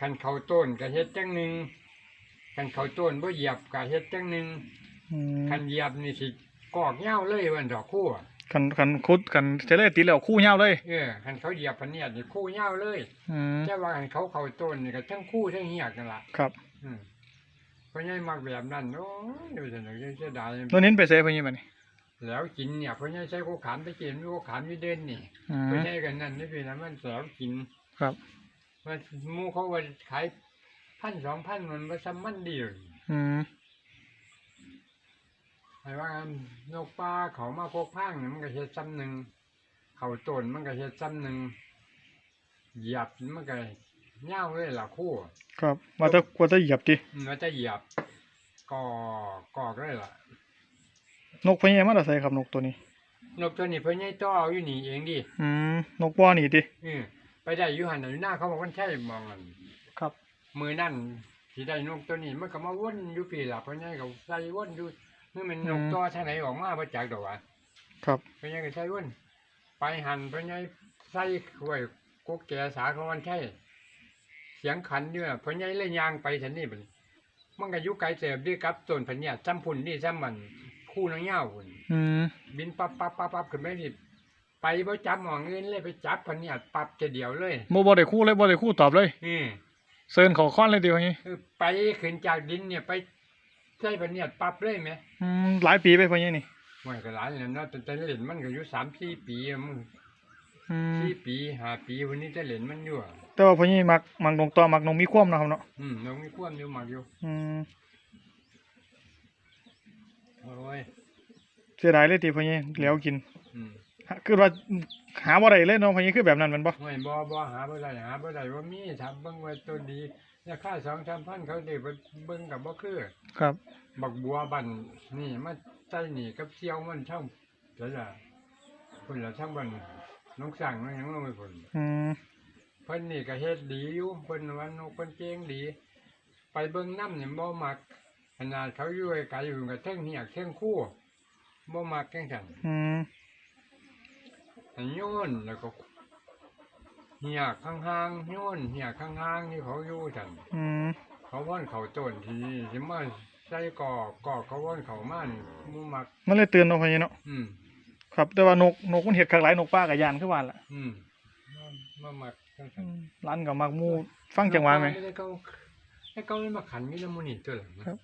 คันเขาต้นก็เฮ็ดจังหนึ่งคันเขาต้นบ่เหยียบก็เฮ็ดจังหนึ่งอืมคันเหยียบนี่สิกอกเหย้าเลยวันดอกคู่อะคันคันคุดคันเทเลติดแล้วคู่ยาวเลยเออคันเขาเหยียบพันเนี่ยนี่คู่เหย้าเลยอืมแต่ว่าคันเขาเขาต้นนี่ก็ทั้งคู่ทั้งเหียกนั่นล่ะครับอืมเพราะงั้นมักแบบนั้นโอ้ยดูสนุกเสียดายโน่นนินไปเซฟเพิ่นยังบัดนี้แล้วกินเนี่ยเพราะงั้นใช้กูขานไปกินกูขานไม่เดินนี่ อืเพราะมงั้นกันนั่นนี่พี่นะมันแสวกินครับ มันหมูเขาว่าขายพันสองพันมันมาซ้ำมันเดียวอืมไอ้ว่านกปลาเขามาพกพางเนี่ยมันก็เฮ็ดซ้ำหนึ่งเขาต้นมันก็เฮ็ดซ้ำหนึ่งเหยียบมันก็เง่าวเลยล่ะคู่ ครับว่าจะว่าจะเหยียบติมันก็จะเหยียบก่อกอกเลยล่ะ นกเพิ่นยังมาแต่ใส่ครับนกตัวนี้ นกตัวนี้เพิ่นให้ต้อเอาอยู่นี่เองดิอืมนกป้อนี่ติเออ ไปได้อยู่หันอยู่หน้าเขาบอกว่าใช่มองมันครับ มือนั่นที่ได้นกตัวนี้มันก็มาวนอยู่ปีละเพราะงั้นก็ใส่วนอยู่นี่มันนกตัวทางไหนออกมาบ่จักดอกวะครับเพราะงั้นก็ใส่วนไปหันเพราะงั้นใส่ขวยกุกแกสาเขาวันใช่เสียงขันอยู่น่ะเพราะงั้นเลยยางไปทันนี่บัดนี้มันก็อยู่ไกลเสิบด้วยกับต้นพะเนี่ยซ้ำพุ่นนี่ซ้ำมันคู่นางเหย้าพุ่นอืมบินปั๊บปั๊บปั๊บปั๊บขึ้นไปนี่ ไปบ่จับหมองเงินเลยไปจับพะเนี่ยปั๊บจะเดียวเลยบ่บ่ได้คู่เลยบ่ได้คู่ตอบเลยอืมเซิร์นเขาค้อนเลยติว่างี้คือไปขึ้นจากดินเนี่ยไปใส่พะเนี่ยปั๊บเลยไหมอืมหลายปีไปเพิ่นยังนี่มันก็หลายแล้วเนาะแต่แต่เล่นมันก็อยู่สามสี่ปีอะมึงอืมสี่ปีห้าปีวันนี้จะเล่นมันอยู่อะแต่ว่าเพิ่นยังมักมักนกต่อมักนกมีความเนาะครับเนาะอืมน้องมีความอยู่มากอยู่อืมโอ้ยเสียดายเลยติเพิ่นยังเหลียวกิน อืมฮะ คือว่าหาบ่ได้เลยเนาะเพิ่นยังคือแบบนั้นแมันบ่ไม่บ่บ่หาบ่ได้หาบ่ได้ว่ามีทำเบิ่งว่าตัวดีราคาสองสามพันเขาได้ไปเบิ่งกับบ่คือครับ บักบัวบันนี่มาใส่นี่กับเสี่ยวมันช่างเดี๋ยวจะคนละช่างบันน้องสั่งน้องหยังลงไปคนอืมเพิ่นนี่ก็เฮ็ดดีอยู่เพิ่นว่านกเพิ่นเก่งดี ไปเบิ่งน้ำนี่บ่มักขนาดเขาอยู่ไกลๆอยู่กับเทิงเหียกเทิงคู่บ่มักจังซั่นอืมให้ โยนแล้วก็เหียกข้างๆโยนเหียกข้างๆที่เขาอยู่ซั่นอืมเขาว่อนเขาต้นที่สิมาใส่กอกกอกเขาว่อนเขามานี่บ่มัก มันเลยเตือนเนาะเพิ่นยังเนาะอืมครับแต่ว่านกนกมันเฮ็ดคักหลายนกป้าก็ย่านคือว่าล่ะอืมมามามักจังอืซั่นมร้านก็มักหมู่ฟังจังหวะไหมแล้วเขาแล้วเขาเลยมาขันมีละมุนี่ตัวหลังนะครับ